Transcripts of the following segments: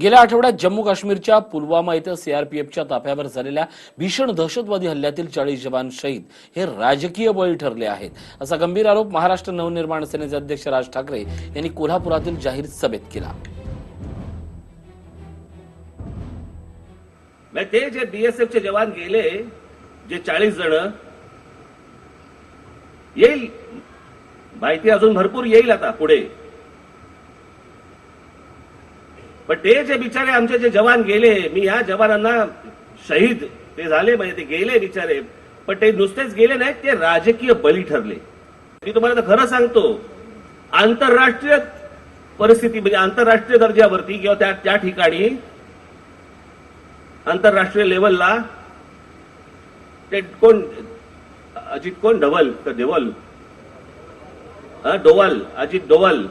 गेल्या आठवड्यात जम्मू काश्मीरच्या पुलवामा इथं सीआरपीएफच्या ताफ्यावर झालेल्या भीषण दहशतवादी हल्ल्यातील चाळीस जवान शहीद हे राजकीय बळी ठरले आहेत. असा गंभीर आरोप महाराष्ट्र नवनिर्माण सेनेचे अध्यक्ष राज ठाकरे यांनी कोल्हापुरातील जाहीर सभेत केला. ते जे बीएसएफचे जवान गेले जे चाळीस जण येईल. माहिती अजून भरपूर येईल आता पुढे. पण ते जे बिचारे आमचे जे जवान गेले मी ह्या जवानांना शहीद ते झाले म्हणजे ते गेले बिचारे. पण ते नुसतेच गेले नाहीत ते राजकीय बळी ठरले. मी तुम्हाला तर खरं सांगतो आंतरराष्ट्रीय परिस्थिती म्हणजे आंतरराष्ट्रीय दर्जावरती किंवा त्या त्या ठिकाणी आंतरराष्ट्रीय लेवलला ते कोण अजित कोण? ढवल तर देवल? हा, डोवाल अजित डोवाल.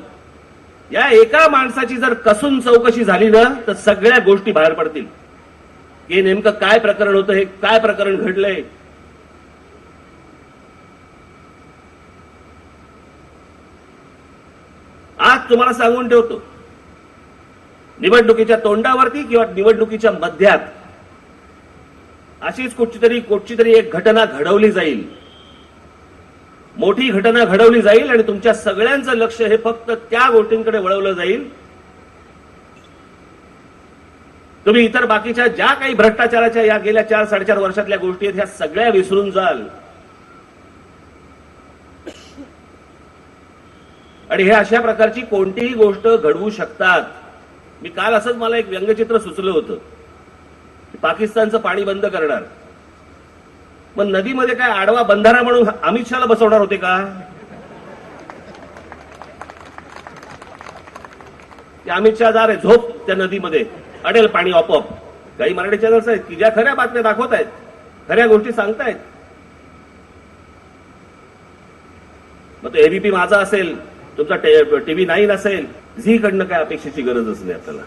या एका माणसाची जर कसून चौकशी झाली ना तर सगळ्या गोष्टी बाहेर पडतील. हे नेमकं काय प्रकरण होतं हे काय प्रकरण घडलंय? आज तुम्हाला सांगून ठेवतो. निवडणुकीच्या तोंडावरती किंवा निवडणुकीच्या मध्यात अशीच कुठची तरी कुठची तरी एक घटना घडवली जाईल. मोठी घटना घडवली जाईल आणि तुमच्या सगळ्यांचं लक्ष हे फक्त त्या गोष्टींकडे वळवलं जाईल. तुम्ही इतर बाकीच्या ज्या काही भ्रष्टाचाराच्या या गेल्या चार साडेचार वर्षातल्या गोष्टी आहेत ह्या सगळ्या विसरून जाल. आणि हे अशा प्रकारची कोणतीही गोष्ट घडवू शकतात. मी काल असंच मला एक व्यंगचित्र सुचलं होतं. पाकिस्तानचं पाणी बंद करणार. मग नदीमध्ये काय आडवा बंधारा म्हणून अमित शहाला बसवणार होते का? अमित शहा जा रे झोप त्या नदीमध्ये. अडेल पाणी आपोआप. काही मराठी चॅनल्स आहेत की ज्या खऱ्या बातम्या दाखवत आहेत खऱ्या गोष्टी सांगतायत. मग तो एबीपी माझा असेल तुमचा टीव्ही नाईन असेल झी कडनं काय अपेक्षेची गरजच नाही आपल्याला.